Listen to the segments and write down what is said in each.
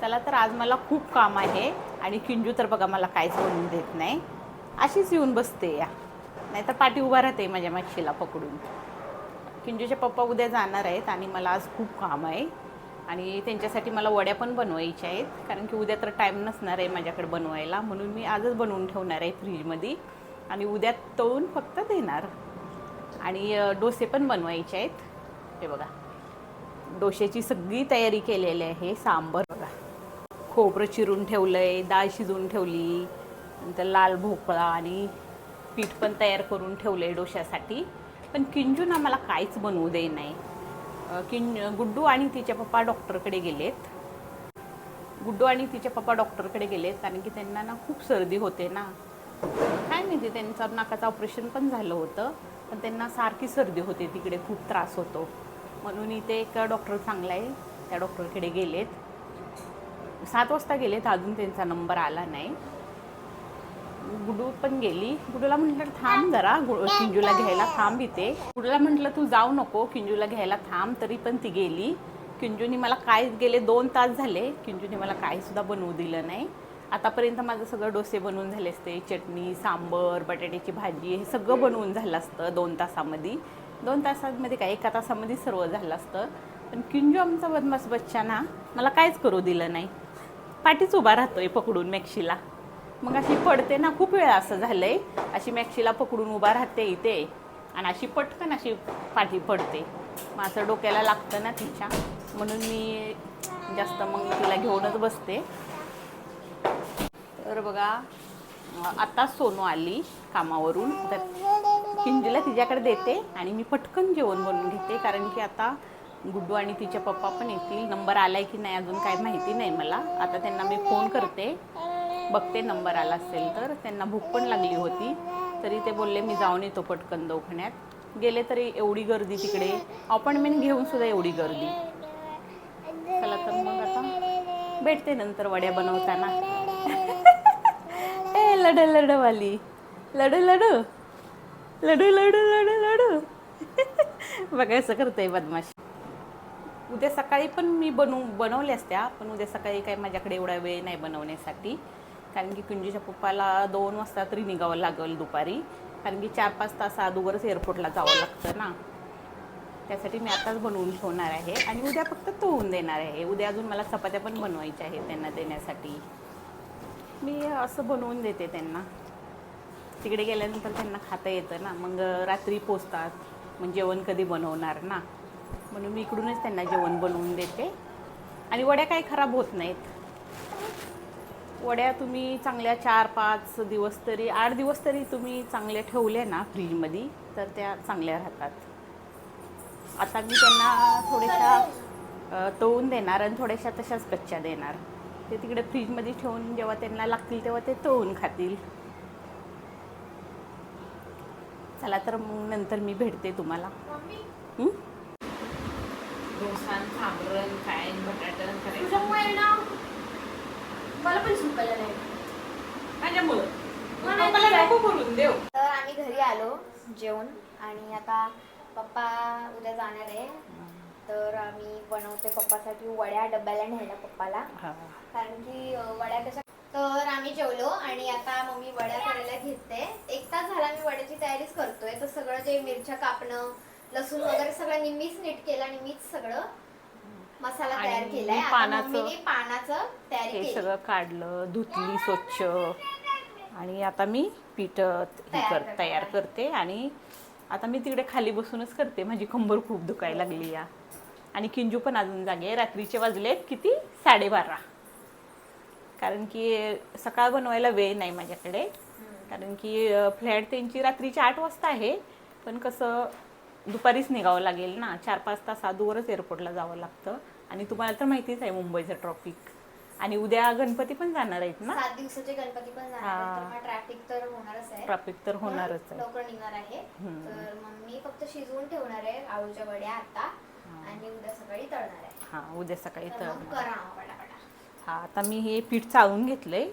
चला तर आज मला खूप काम आहे आणि किंजू तर बघा मला काहीच बनवून देत नाही. अशीच येऊन बसते या. नाहीतर पाठी उभा राहते माझ्या मच्छीला पकडून. किंजूचे पप्पा उद्या जाणार आहेत आणि मला आज खूप काम आहे. आणि त्यांच्यासाठी मला वड्या पण बनवायच्या आहेत. कारण की उद्या तर टाईम नसणार आहे माझ्याकडे बनवायला. म्हणून मी आजच बनवून ठेवणार आहे फ्रीजमध्ये. आणि उद्या तळून फक्त देणार. आणि डोसे पण बनवायचे आहेत. हे बघा. डोश्याची सगळी तयारी केलेली आहे. सांबर खोबरं चिरून ठेवलं आहे डाळ शिजवून ठेवली नंतर लाल भोपळा आणि पीठ पण तयार करून ठेवलं आहे डोश्यासाठी. पण किंजून आम्हाला काहीच बनवू दे नाही. किं गुड्डू आणि तिच्या पप्पा डॉक्टरकडे गेलेत. गुड्डू आणि तिच्या पप्पा डॉक्टरकडे गेलेत कारण की त्यांना ना खूप सर्दी होते ना. काय माहिती त्यांचं नाकाचं ऑपरेशन पण झालं होतं पण त्यांना सारखी सर्दी होते तिकडे खूप त्रास होतो. म्हणून इथे एक डॉक्टर चांगला आहे त्या डॉक्टरकडे गेलेत. सात वाजता गेलेत अजून त्यांचा नंबर आला नाही. गुडू पण गेली. गुडूला म्हटलं थांब जरा किंजूला घ्यायला थांब इथे. गुडूला म्हटलं तू जाऊ नको किंजूला घ्यायला थांब तरी पण ती गेली. किंजूनी मला काय गेले दोन तास झाले. किंजूनी मला काहीसुद्धा बनवू दिलं नाही. आतापर्यंत माझं सगळं डोसे बनवून झाले असते. चटणी सांबर बटाट्याची भाजी हे सगळं बनवून झालं असतं दोन तासामध्ये. दोन तासामध्ये काय एका तासामध्ये सर्व झालं असतं. पण किंजू आमचा बदमास बच्चा ना मला काहीच करू दिलं नाही. पाठीच उभा राहतोय पकडून मॅक्शीला मग अशी पडते ना खूप वेळा असं झालंय. अशी मॅक्शीला पकडून उभा राहते इथे. आणि अशी पटकन अशी पाठी पडते. मग असं डोक्याला लागतं ना तिच्या. म्हणून मी जास्त मग तिला घेऊनच बसते. तर बघा आता सोनू आली कामावरून. तर किंजूला तिच्याकडे देते आणि मी पटकन जेवण बनवून घेते. कारण की आता गुड्डू आणि तिचे पप्पा पण येतील. नंबर आलाय की नाही अजून काय माहिती नाही मला. आता त्यांना मी फोन करते. बघते नंबर आला असेल तर. त्यांना भूक पण लागली होती. तरी ते बोलले मी जाऊन येतो पटकन दवाखान्यात. गेले तरी एवढी गर्दी तिकडे. अपॉइंटमेंट घेऊन सुद्धा एवढी गर्दी. चला तर मग आता भेटते नंतर वड्या बनवताना. ए लड लडवाली लडू लडू. लडू लडू लडू लडू. बघा असं करते बदमाशी. उद्या सकाळी पण मी बनवू बनवल्या असत्या पण उद्या सकाळी काही माझ्याकडे एवढा वेळ नाही बनवण्यासाठी. कारण की कुंजीच्या पप्पाला दोन वाजता तरी निघावं लागेल दुपारी. कारण की चार पाच तास अगोदरच एअरपोर्टला जावं लागतं ना. त्यासाठी मी आताच बनवून ठेवणार आहे. आणि उद्या फक्त तळून देणार आहे. उद्या अजून मला चपात्या पण बनवायच्या आहेत त्यांना देण्यासाठी. मी असं बनवून देते त्यांना. तिकडे गेल्यानंतर त्यांना खाता येतं ना. मग रात्री पोचतात मग जेवण कधी बनवणार ना. म्हणून मी इकडूनच त्यांना जेवण बनवून देते. आणि वड्या काही खराब होत नाहीत. वड्या तुम्ही चांगल्या चार पाच दिवस तरी आठ दिवस तरी तुम्ही चांगल्या ठेवल्या ना फ्रीजमध्ये तर त्या चांगल्या राहतात. आता मी त्यांना थोड्याशा तळून देणार आणि थोड्याशा तशाच कच्च्या देणार. ते तिकडे फ्रीजमध्ये ठेवून जेव्हा त्यांना लागतील तेव्हा ते तळून खातील. चला तर मग नंतर मी भेटते तुम्हाला. हं? डोसा साबरण काय? बटाटा तुझ्यामुळे ना? मला पण सुकलं नाही. माझ्यामुळं मला. नको देव. तर आम्ही घरी आलो जेवण आणि आता पप्पा उद्या जाणार आहे. तर आम्ही बनवते पप्पासाठी वड्या डब्याला न्यायला पप्पाला. हा. कारण की वड्या कशा तर आम्ही जेवलो आणि आता मम्मी वड्या करायला घेते. एक तास झाला मी वड्याची तयारीच करतोय. तर सगळं जे मिरच्या कापणं लसूण वगैरे सगळं निम्मीच नीट केलं आणि मीच सगळं मसाला आणि तयार केलाय. आता पानाचं- मम्मीने पानाचं तयारी हे केली. सगळं काढलं धुतली स्वच्छ. आणि आता मी पीठ हे तयार कर करते. तयार करते आणि आता मी तिकडे खाली बसूनच करते. माझी कंबर खूप दुखायला लागली या. आणि किंजू पण अजून जागे आहे. रात्रीचे वाजलेत किती? साडेबारा. कारण की सकाळ बनवायला वेळ नाही माझ्याकडे. कारण की फ्लॅट त्यांची रात्रीची आठ वाजता आहे. पण कसं दुपारीच निघावं लागेल ना. चार पाच तास अगोदरच एअरपोर्टला जावं लागतं. आणि तुम्हाला तर माहितीच आहे मुंबईचं ट्रॉफिक आणि उद्या गणपती पण जाणार आहेत ना? सात दिवसाचे गणपती पण जाणार ट्रॅफिक तर होणारच आहे. ट्रॉफिक तर होणारच आहे. लवकर निघणार आहे. तर फक्त शिजवून ठेवणार आहे आळूच्या वड्या आता. आणि उद्या सकाळी तळणार आहे. हां उद्या सकाळी करा पटापटा. हा आता मी हे पीठ चाळून घेतलंय.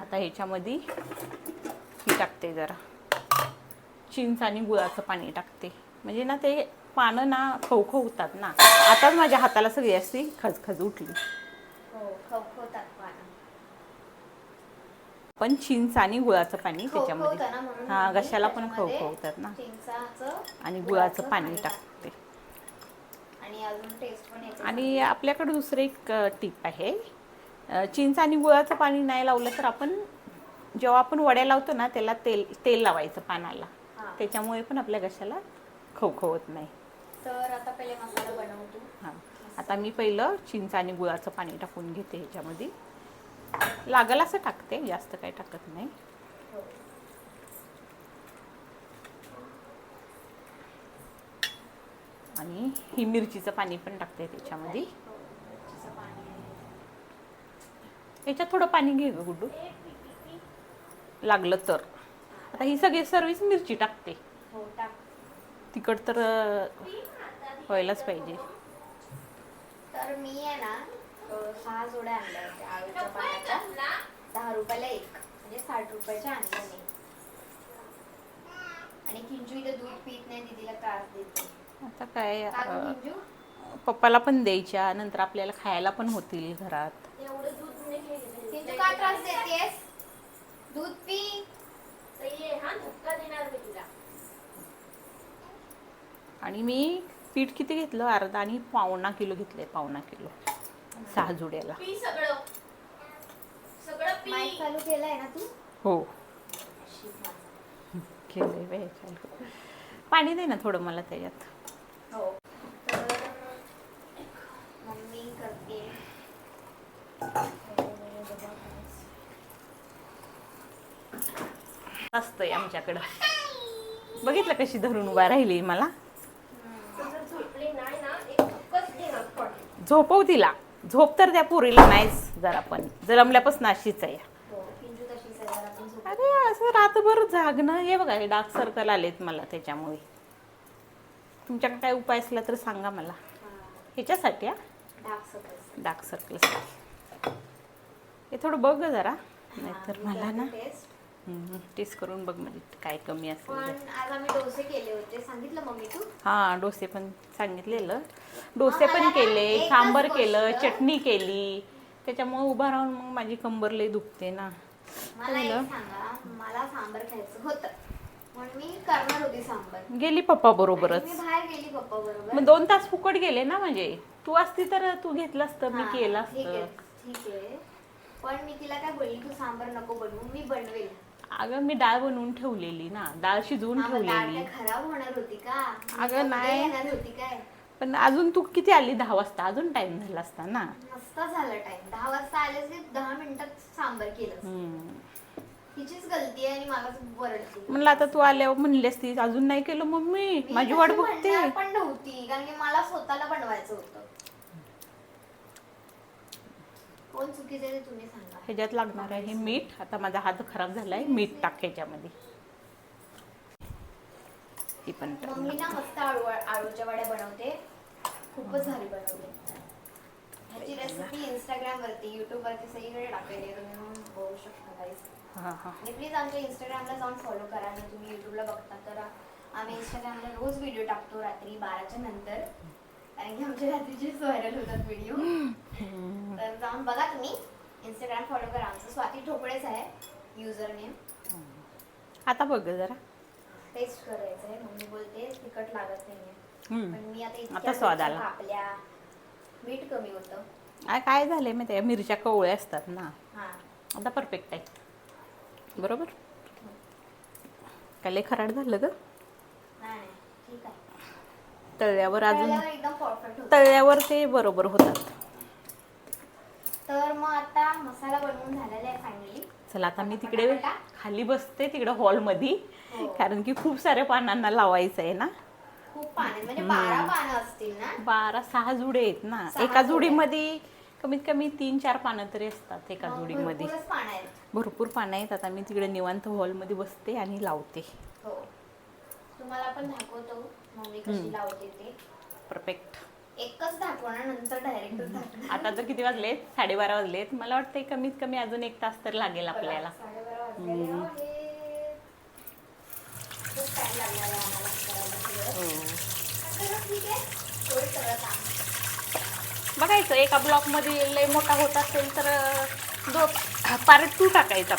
आता ह्याच्यामध्ये ही टाकते जरा. चिंच आणि गुळाचं पाणी टाकते. म्हणजे ना ते पानं ना खवखवतात ना. आताच माझ्या हाताला सगळी अशी खजखज उठली. हो पण चिंच आणि गुळाचं पाणी त्याच्यामध्ये. हा मम्मी घशाला पण खवखवतात ना. आणि गुळाचं पाणी टाकते. आणि आपल्याकडे दुसरं एक टीप आहे. चिंच आणि गुळाचं पाणी नाही लावलं तर आपण जेव्हा आपण वड्या लावतो ना त्याला तेल तेल लावायचं पानाला. त्याच्यामुळे पण आपल्या घशाला खवखवत नाही. तर आता पहिले मसाला बनवतो. हां. आता मी पहिलं चिंच आणि गुळाचं पाणी टाकून घेते ह्याच्यामध्ये लागल असं टाकते जास्त काही टाकत नाही. आणि ही मिरचीचं पाणी पण टाकते त्याच्यामध्ये. याच्यात थोडं पाणी घे गं गुड्डू. लागलं तर. आता ही सगळी सर्विस मिरची टाकते. हो टाक तिखट तर व्हायलाच पाहिजे. तर मी आहे ना सहा जोड्या आणल्या होत्या आळूच्या पानाच्या. दहा रुपयाला एक म्हणजे साठ रुपयाच्या आणल्या मी. आणि किंजू इथं दूध पीत नाही दीदीला त्रास देते. आता काय किंजू पप्पाला पण द्यायच्या नंतर आपल्याला खायला पण होतील घरात. किंजू का त्रास देतेस? दूध पी. आणि मी पीठ किती घेतलं? अर्धा आणि पावणा किलो घेतले पावणा किलो. सहा जुड्याला. माईक चालू केलाय ना तू? हो. केलंय पाणी दे ना थोडं मला त्याच्यात. हो. तर मम्मी करते. असतंय आमच्याकडं. बघितलं कशी धरून उभा राहिली मला? झोपव तिला झोप तर त्या पोरीला नाहीच जरा पण. जलमल्यापासून अशीच आहे. हो अरे असं रात्रभर जागणं. हे बघा हे डार्क सर्कल आलेत मला त्याच्यामुळे. तुमच्याकडे काय उपाय असला तर सांगा मला. ह्याच्यासाठी हा? डार्क डार्क सर्कल्स हे थोडं बघ जरा. नाहीतर मला ना टेस्ट टेस्ट करून बघ म्हणजे काय कमी असेल पण. आज आम्ही डोसे केले होते. सांगितलं मम्मी तू? हा डोसे पण सांगितलेलं. डोसे पण केले सांबर केलं चटणी केली. त्याच्यामुळे उभा राहून मग माझी कंबर लई दुखते ना. मला एक झालं? सांगा मला सांबर खायचं होतं. म्हणून मी करणार होती सांबर. गेली पप्पा बरोबरच मी बाहेर गेली पप्पा बरोबर. मग दोन तास फुकट गेले ना म्हणजे? तू असती तर तू घेतलं असतं मी केलं ठीक आहे असतं. ठीक आहे. पण मी तिला काय बोलली तू सांबर नको बनवू मी बनवेल. अगं मी डाळ बनवून ठेवलेली ना. डाळ शिजवून हा, मग डाळ ठेवलेली. काय खराब होणार होती का? अगं, नाही. येणार होती काय? पण अजून तू किती आली? दहा वाजता. अजून टाइम झाला असता ना. मस्त झाला टाइम दहा वाजता आलेच की दहा मिनिटात सांबर केलं हम्म. तिचीच गलती आहे आणि मलाच वरडते. म्हणलं आता तू आल्यावर म्हणली असती अजून नाही केलं मम्मी. माझी वाट बघते. पण नव्हती. कारण की मला स्वतःला बनवायचं होतं. कोण चुकीचं आहे ते तुम्ही सांगा. ह्याच्यात लागणार आहे मीठ. आता माझा हात खराब झालाय. मीठ टाक ह्याच्यामध्ये. ही पण टाक. मम्मी ना मस्त आळू आळूच्या वड्या बनवते. खूपच भारी बनवते. ह्याची रेसिपी इंस्टाग्राम वरती युट्यूब वरती सगळीकडे टाकलेली आहे. तुम्ही बघू शकता guys. हा हा. आणि प्लीज आमच्या इंस्टाग्रामला जाऊन फॉलो करा. आणि तुम्ही युट्यूबला बघता तर आम्ही इंस्टाग्रामला रोज व्हिडिओ टाकतो रात्री बाराच्या नंतर. कारण की आमच्या रात्रीचेच व्हायरल होतात व्हिडिओ तर जाऊन बघा तुम्ही. इंस्टाग्राम फॉलो करा. आमचं स्वाती ठोकळेच आहे युजर नेम आता बघ गं जरा. टेस्ट करायचं आहे. मम्मी बोलते तिखट लागत नाहीये. हम्म. पण मी आता आता इतक्या स्वाद मिरच्या आला. कापल्या. मीठ कमी होतं. आ, काय झालंय माहिती आहे मिरच्या कवळ्या असतात ना. हा. आता परफेक्ट आहे. बरोबर? काय लय खराड झालं ग? नाही नाही. ठीक आहे. तळल्यावर अजून तळल्यावर एकदम परफेक्ट होतं. तळल्यावर ते बरोबर होतात. तर मग आता मसाला बनवून झालेला आहे फायनली चला आता मी तिकडे खाली बसते तिकडे हॉलमध्ये हो. कारण की खूप साऱ्या पानांना लावायचं आहे ना. खूप म्हणजे बारा पानं असतील ना? बारा सहा जुडे आहेत ना. सहा एका जुडे. जुडीमध्ये कमीत कमी तीन चार पानं तरी असतात एका मग जुडीमध्ये. भरपूरच पानं आहेत. भरपूर पानं आहेत. आता मी तिकडे निवांत हॉलमध्ये बसते आणि लावते. हो. तुम्हाला पण दाखवतो. मम्मी कशी लावते ते. परफेक्ट एकच नंतर डायरेक्ट आता तर किती वाजलेत साडेबारा वाजलेत मला वाटतं कमीत कमी अजून एक तास तर लागेल आपल्याला. साडेबारा वाजलेले आहेत. खूप टाइम लागणार आहे आम्हाला करायला सगळं. हो. पण चला ठीक आहे. होईल सगळं काम. बघायचं एका ब्लॉकमध्ये लय मोठा होत असेल तर अं, दो पार्ट टू टाकायचा.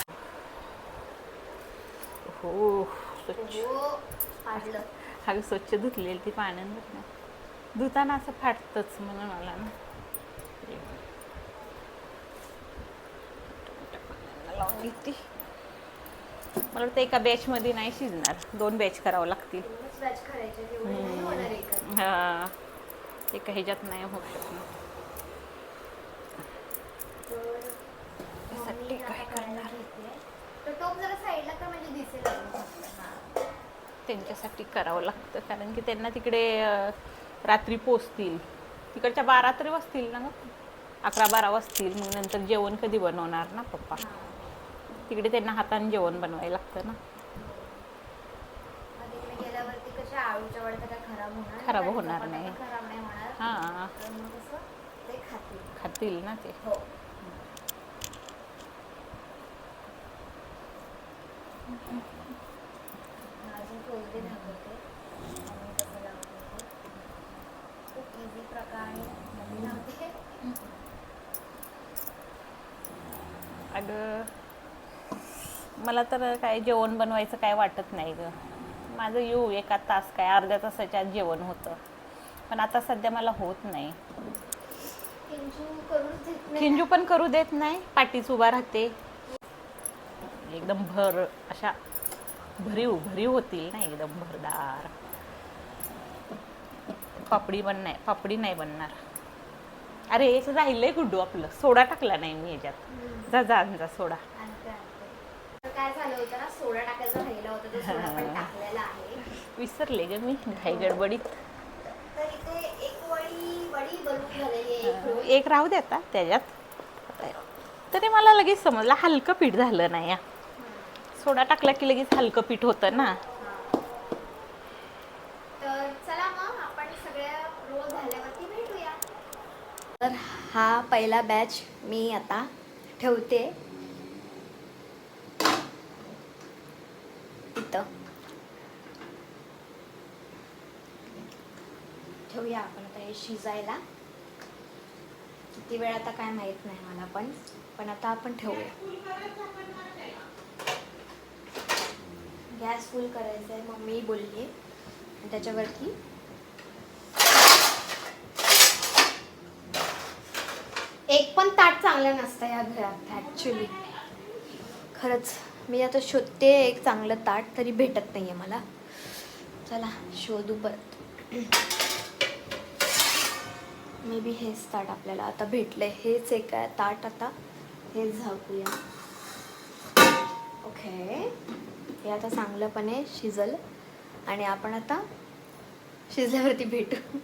हो स्वच्छ. हो फाडलं हा स्वच्छ धुतलेली ती पाण्यानं धुताना असं फाटतंच म्हणून मला ना. लावून घेते मला वाटतं एका बॅच मध्ये नाही शिजणार. दोन बॅच करावं लागतील. हा. एका ह्याच्यात नाही होऊ शकणार. काय आता त्यांच्यासाठी करावं लागतं. कारण की त्यांना तिकडे रात्री पोचतील. तिकडच्या बारा तरी वाजतील ना अकरा बारा वाजतील. मग नंतर जेवण कधी बनवणार ना पप्पा? तिकडे त्यांना हाताने जेवण बनवायला लागतं ना. खराब होणार नाही. हां. खातील. ना ते. हो. कसं लावत खूप इझी प्रकारे लावते अगं मला तर काय जेवण बनवायचं काय वाटत नाही ग. माझं येऊ एका तास काय अर्ध्या तासाच्या आत जेवण होतं. पण आता सध्या मला होत नाही. खिंजू पण करू देत नाही. पाठीच उभा राहते. एकदम भर अशा भरीव भरीव होतील ना एकदम भरदार. पापडी बन नाही पापडी नाही बनणार. अरे एक राहिलंय गुड्डू आपलं? सोडा टाकला नाही मी ह्याच्यात जा जा जा सोडा. काय झालं होतं ना सोडा टाकायचा राहिला होता तो सोडा पण टाकलेला आहे. विसरले ग मी घाई गडबडीत. तर इथे एक वडी वडी बनवून झालेली आहे. एक रोल. एक राहू दे आता त्याच्यात. तरी मला लगेच समजलं हलकं पीठ झालं नाही सोडा टाकला की लगेच हलकं पीठ होतं ना. तर चला मग आपण सगळ्या रोल झाल्यावरती भेटूया. तर हा पहिला बॅच मी आता ठेवते. इथं. ठेवूया आपण आता हे शिजायला. किती वेळ आता काय माहीत नाही मला पण पण आता आपण ठेवूया. गॅस फुल करायचा आहे. मम्मी बोलली आणि त्याच्यावरती एक पण ताट चांगलं नसतं या घरात ॲक्च्युली खरंच मी आता शोधते एक चांगलं ताट तरी भेटत नाही आहे मला. चला शोधू परत. मे बी हेच ताट आपल्याला आता भेटलं हेच एक आहे ताट आता. हेच झाकूया. आता चांगलंपणे शिजल. आणि आपण आता शिजल्यावरती भेटू.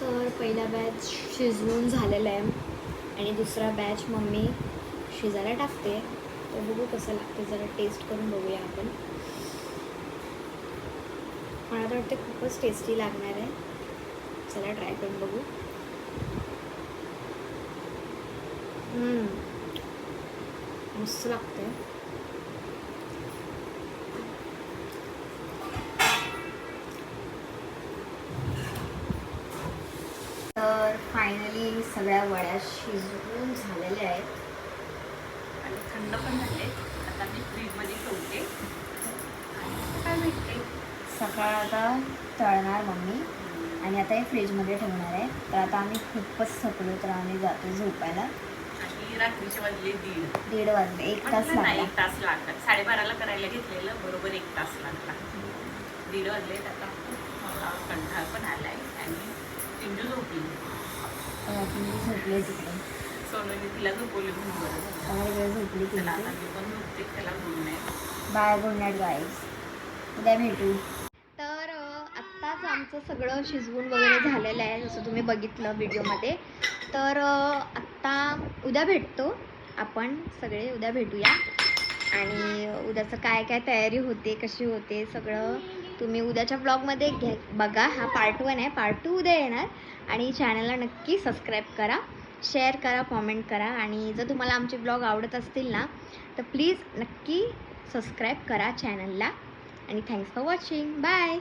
तर पहिला बॅच शिजवून झालेला आहे. आणि दुसरा बॅच मम्मी शिजायला टाकते. तर बघू कसं लागते. जरा टेस्ट करून बघूया आपण. मला तर वाटते खूपच टेस्टी लागणार आहे. चला ट्राय करून बघू. मस्त लागते तर फायनली सगळ्या वड्या शिजवून झालेल्या आहेत. आणि थंड पण झाले. आता मी फ्रीजमध्ये ठेवते. काय भेटते सकाळ आता तळणार मम्मी. आणि आता हे फ्रीजमध्ये ठेवणार आहे. तर आता आम्ही खूपच थकलो तर आम्ही जातो झोपायला. आणि रात्रीचे वाजले दीड. दीड वाजले. एक तास नाही, एक तास लागला साडेबाराला करायला घेतलेलं. बरोबर एक तास लागला. दीड वाजले. आता मला कंटाळ पण आलाय. आणि चिंजू झोपली. तिला झोपवली म्हणून झोपली पण झोपते त्याला good night bye good night guys उद्या भेटू तर आत्ताच आमचं सगळं शिजवून वगैरे झालेलं आहे जसं तुम्ही बघितलं व्हिडिओमध्ये. तर आत्ता उद्या भेटतो आपण सगळे उद्या भेटूया. आणि उद्याचं काय काय तयारी होते कशी होते सगळं तुम्ही उद्याच्या ब्लॉगमध्ये घ्या बघा हा पार्ट वन आहे. पार्ट टू उद्या येणार. आणि चॅनलला नक्की सबस्क्राईब करा शेअर करा कॉमेंट करा आणि जर तुम्हाला आमचे ब्लॉग आवडत असतील ना तर प्लीज नक्की सबस्क्राईब करा चॅनलला आणि थँक्स फॉर वॉचिंग बाय